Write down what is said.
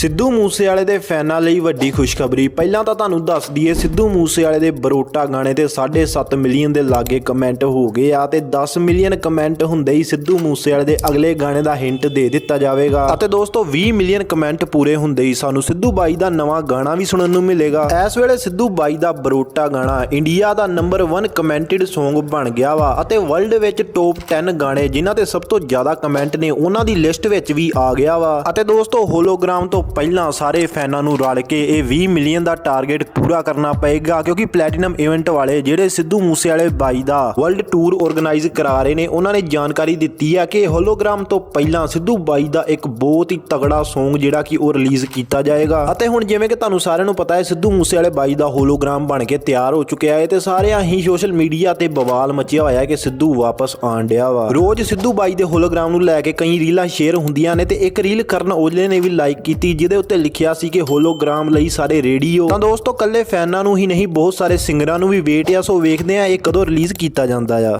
ਸਿੱਧੂ ਮੂਸੇਵਾਲੇ ਦੇ ਫੈਨਾਂ ਲਈ ਵੱਡੀ ਖੁਸ਼ਖਬਰੀ। ਪਹਿਲਾਂ ਤਾਂ ਤੁਹਾਨੂੰ ਦੱਸ ਦਈਏ, ਸਿੱਧੂ ਮੂਸੇਵਾਲੇ ਦੇ ਬਰੋਟਾ ਗਾਣੇ ਤੇ 7.5 ਮਿਲੀਅਨ ਦੇ ਲਾਗੇ ਕਮੈਂਟ ਹੋ ਗਏ ਆ ਤੇ 10 ਮਿਲੀਅਨ ਕਮੈਂਟ ਹੁੰਦੇ ਹੀ ਸਿੱਧੂ ਮੂਸੇਵਾਲੇ ਦੇ ਅਗਲੇ ਗਾਣੇ ਦਾ ਹਿੰਟ ਦੇ ਦਿੱਤਾ ਜਾਵੇਗਾ। ਅਤੇ ਦੋਸਤੋ 20 ਮਿਲੀਅਨ ਕਮੈਂਟ ਪੂਰੇ ਹੁੰਦੇ ਹੀ ਸਾਨੂੰ ਸਿੱਧੂ ਬਾਈ ਦਾ ਨਵਾਂ ਗਾਣਾ ਵੀ ਸੁਣਨ ਨੂੰ ਮਿਲੇਗਾ। ਇਸ ਵੇਲੇ ਸਿੱਧੂ ਬਾਈ ਦਾ ਬਰੋਟਾ ਗਾਣਾ ਇੰਡੀਆ ਦਾ ਨੰਬਰ 1 ਕਮੈਂਟਡ Song ਬਣ ਗਿਆ ਵਾ ਅਤੇ ਵਰਲਡ ਵਿੱਚ ਟੌਪ 10 ਗਾਣੇ ਜਿਨ੍ਹਾਂ ਤੇ ਸਭ ਤੋਂ ਜ਼ਿਆਦਾ ਕਮੈਂਟ ਨੇ ਉਹਨਾਂ ਦੀ ਲਿਸਟ ਵਿੱਚ ਵੀ ਆ ਗਿਆ ਵਾ। ਅਤੇ ਦੋਸਤੋ ਹੋਲੋਗ੍ਰਾਮ ਤੋਂ ਪਹਿਲਾਂ ਸਾਰੇ ਫੈਨਾਂ ਨੂੰ ਰਲ ਕੇ ਇਹ 20 ਮਿਲੀਅਨ ਦਾ ਟਾਰਗੇਟ ਪੂਰਾ ਕਰਨਾ ਪਏਗਾ, ਕਿਉਂਕਿ ਪਲੈਟੀਨਮ ਇਵੈਂਟ ਵਾਲੇ ਜਿਹੜੇ ਸਿੱਧੂ ਮੂਸੇਵਾਲੇ ਬਾਈ ਦਾ ਵਰਲਡ ਟੂਰ ਆਰਗੇਨਾਈਜ਼ ਕਰਾ ਰਹੇ ਨੇ, ਉਹਨਾਂ ਨੇ ਜਾਣਕਾਰੀ ਦਿੱਤੀ ਹੈ ਕਿ ਹੋਲੋਗ੍ਰਾਮ ਤੋਂ ਪਹਿਲਾਂ ਸਿੱਧੂ ਬਾਈ ਦਾ ਇੱਕ ਬਹੁਤ ਹੀ ਤਗੜਾ Song ਜਿਹੜਾ ਕਿ ਉਹ ਰਿਲੀਜ਼ ਕੀਤਾ ਜਾਏਗਾ। ਅਤੇ ਹੁਣ ਜਿਵੇਂ ਕਿ ਤੁਹਾਨੂੰ ਸਾਰਿਆਂ ਨੂੰ ਪਤਾ ਹੈ, ਸਿੱਧੂ ਮੂਸੇਵਾਲੇ ਬਾਈ ਦਾ ਹੋਲੋਗ੍ਰਾਮ ਬਣ ਕੇ ਤਿਆਰ ਹੋ ਚੁੱਕਿਆ ਹੈ ਤੇ ਸਾਰਿਆਂ ਹੀ ਸੋਸ਼ਲ ਮੀਡੀਆ ਤੇ ਬਵਾਲ ਮਚਿਆ ਹੋਇਆ ਹੈ ਕਿ ਸਿੱਧੂ ਵਾਪਸ ਆਣ ਡਿਆ ਵਾ। ਰੋਜ਼ ਸਿੱਧੂ ਬਾਈ ਦੇ ਹੋਲੋਗ੍ਰਾਮ ਨੂੰ ਲੈ ਕੇ ਕਈ ਰੀਲਾਂ ਸ਼ੇਅਰ ਹੁੰਦੀਆਂ ਨੇ ਤੇ ਇੱਕ ਰੀਲ ਕਰਨ ਔਜਲੇ ਨੇ ਵੀ ਲਾਈਕ ਕੀਤੀ ਜਿਹਦੇ ਉੱਤੇ ਲਿਖਿਆ ਸੀ ਕਿ ਹੋਲੋਗ੍ਰਾਮ ਲਈ ਸਾਰੇ ਰੇਡੀਓ ਤਾਂ ਦੋਸਤੋ ਕੱਲੇ ਫੈਨਾਂ ਨੂੰ ਹੀ ਨਹੀਂ, ਬਹੁਤ ਸਾਰੇ ਸਿੰਗਰਾਂ ਨੂੰ ਵੀ ਵੇਟ ਆ। ਸੋ ਵੇਖਦੇ ਆ ਇਹ ਕਦੋਂ ਰਿਲੀਜ਼ ਕੀਤਾ ਜਾਂਦਾ ਆ।